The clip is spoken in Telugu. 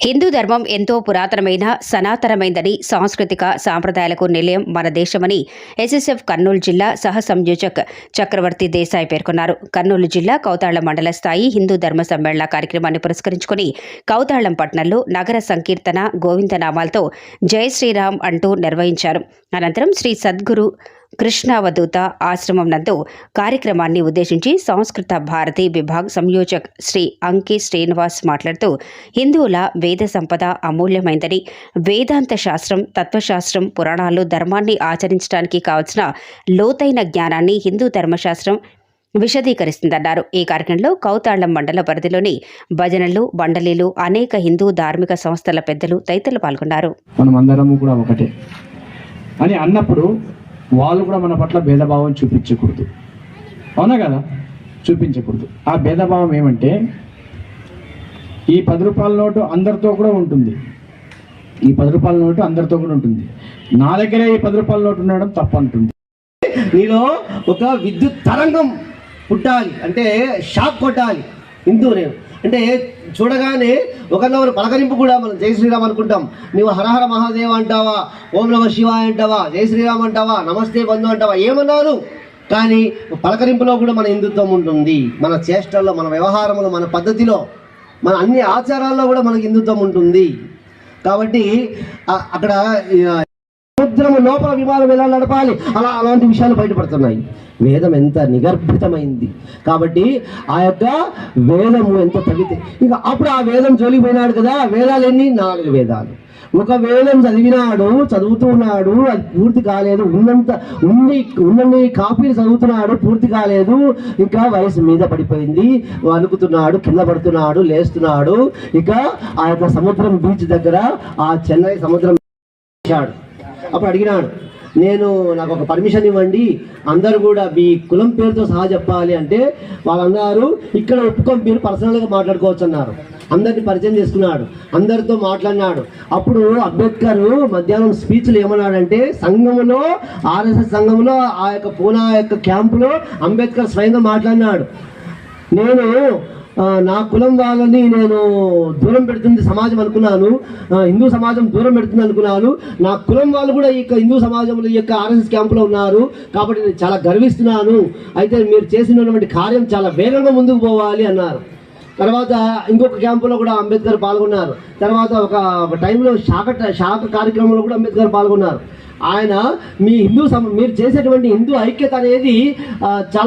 హిందూ ధర్మం ఎంతో పురాతనమైన సనాతనమైందని సాంస్కృతిక సాంప్రదాయాలకు నిలయం మన దేశమని ఎస్ఎస్ఎఫ్ కర్నూలు జిల్లా సహ సంయోజక్ చక్రవర్తి దేశాయ్ పేర్కొన్నారు. కర్నూలు జిల్లా కౌతాళం మండల స్థాయి హిందూ ధర్మ సమ్మేళన కార్యక్రమాన్ని పురస్కరించుకుని కౌతాళం పట్టణంలో నగర సంకీర్తన గోవిందనామాలతో జై శ్రీరామ్ అంటూ నిర్వహించారు. అనంతరం శ్రీ సద్గురు కృష్ణావధూత ఆశ్రమం నందు కార్యక్రమాన్ని ఉద్దేశించి సంస్కృత భారతి విభాగ్ సంయోజక్ శ్రీ అంకి శ్రీనివాస్ మాట్లాడుతూ హిందువుల వేద సంపద అమూల్యమైందని వేదాంత శాస్త్రం తత్వశాస్త్రం పురాణాలు ధర్మాన్ని ఆచరించడానికి కావలసిన లోతైన జ్ఞానాన్ని హిందూ ధర్మశాస్త్రం విశదీకరిస్తుందన్నారు. ఈ కార్యక్రమంలో కౌతాళ్ళం మండల పరిధిలోని భజనలు బండలీలు అనేక హిందూ ధార్మిక సంస్థల పెద్దలు తదితరులు పాల్గొన్నారు. మనమందరము కూడా ఒకటే. అని అన్నప్పుడు వాళ్ళు కూడా మన పట్ల భేదభావం చూపించకూడదు. అవునా కదా? చూపించకూడదు. ఆ భేదభావం ఏమంటే ఈ పది రూపాయల నోటు అందరితో కూడా ఉంటుంది. ఈ పది రూపాయల నోటు అందరితో కూడా ఉంటుంది. నా దగ్గరే ఈ పది రూపాయల నోటు ఉండడం తప్పంటుంది. నీలో ఒక విద్యుత్ తరంగం పుట్టాలి. అంటే షాక్ కొట్టాలి. హిందూ నేను అంటే చూడగానే ఒకరినొకరు పలకరింపు కూడా మనం జై శ్రీరామ్ అనుకుంటాం. నువ్వు హరహర మహాదేవ అంటావా ఓం నమ శివాయ అంటావా జై శ్రీరామ్ అంటావా నమస్తే బంధు అంటావా ఏమన్నారు? కానీ పలకరింపులో కూడా మన హిందుత్వం ఉంటుంది. మన చేష్టల్లో మన వ్యవహారంలో మన పద్ధతిలో మన అన్ని ఆచారాల్లో కూడా మనకి హిందుత్వం ఉంటుంది. కాబట్టి అక్కడ ఆ, లోపల వివాదం ఎలా నడపాలి? అలా అలాంటి విషయాలు బయటపడుతున్నాయి. వేదం ఎంత నిగర్భితమైంది. కాబట్టి ఆ యొక్క వేదము ఎంత తగ్గితే ఇక అప్పుడు ఆ వేదం జోలిపోయినాడు కదా. వేదాలు ఎన్ని నాలుగు వేదాలు. ఒక వేదం చదివినాడు చదువుతున్నాడు అది పూర్తి కాలేదు. ఉన్నంత ఉన్ని ఉన్నన్ని కాపీలు చదువుతున్నాడు పూర్తి కాలేదు. ఇంకా వయసు మీద పడిపోయింది. వణుకుతున్నాడు కింద పడుతున్నాడు లేస్తున్నాడు. ఇక ఆ యొక్క సముద్రం బీచ్ దగ్గర ఆ చెన్నై సముద్రం అప్పుడు అడిగినాడు నేను నాకు ఒక పర్మిషన్ ఇవ్వండి అందరూ కూడా మీ కులం పేరుతో సహా చెప్పాలి అంటే వాళ్ళందరూ ఇక్కడ ఒప్పుకొని మీరు పర్సనల్గా మాట్లాడుకోవచ్చు అన్నారు. అందరిని పరిచయం చేసుకున్నాడు అందరితో మాట్లాడినాడు. అప్పుడు అంబేద్కర్ మధ్యాహ్నం స్పీచ్లు ఏమన్నాడంటే సంఘంలో ఆర్ఎస్ఎస్ సంఘంలో ఆ యొక్క పూనా యొక్క క్యాంపులో అంబేద్కర్ స్వయంగా మాట్లాడినాడు. నేను నా కులం వాళ్ళని నేను దూరం పెడుతుంది సమాజం అనుకున్నాను. హిందూ సమాజం దూరం పెడుతుంది అనుకున్నాను. నా కులం వాళ్ళు కూడా ఈ యొక్క హిందూ సమాజంలో ఈ యొక్క ఆర్ఎస్ఎస్ క్యాంపులో ఉన్నారు. కాబట్టి నేను చాలా గర్విస్తున్నాను. అయితే మీరు చేసినటువంటి కార్యం చాలా వేగంగా ముందుకు పోవాలి అన్నారు. తర్వాత ఇంకొక క్యాంపులో కూడా అంబేద్కర్ పాల్గొన్నారు. తర్వాత ఒక టైంలో శాఖ శాఖ కార్యక్రమంలో కూడా అంబేద్కర్ పాల్గొన్నారు. ఆయన మీ హిందూ సమ మీరు చేసేటువంటి హిందూ ఐక్యత అనేది చాలా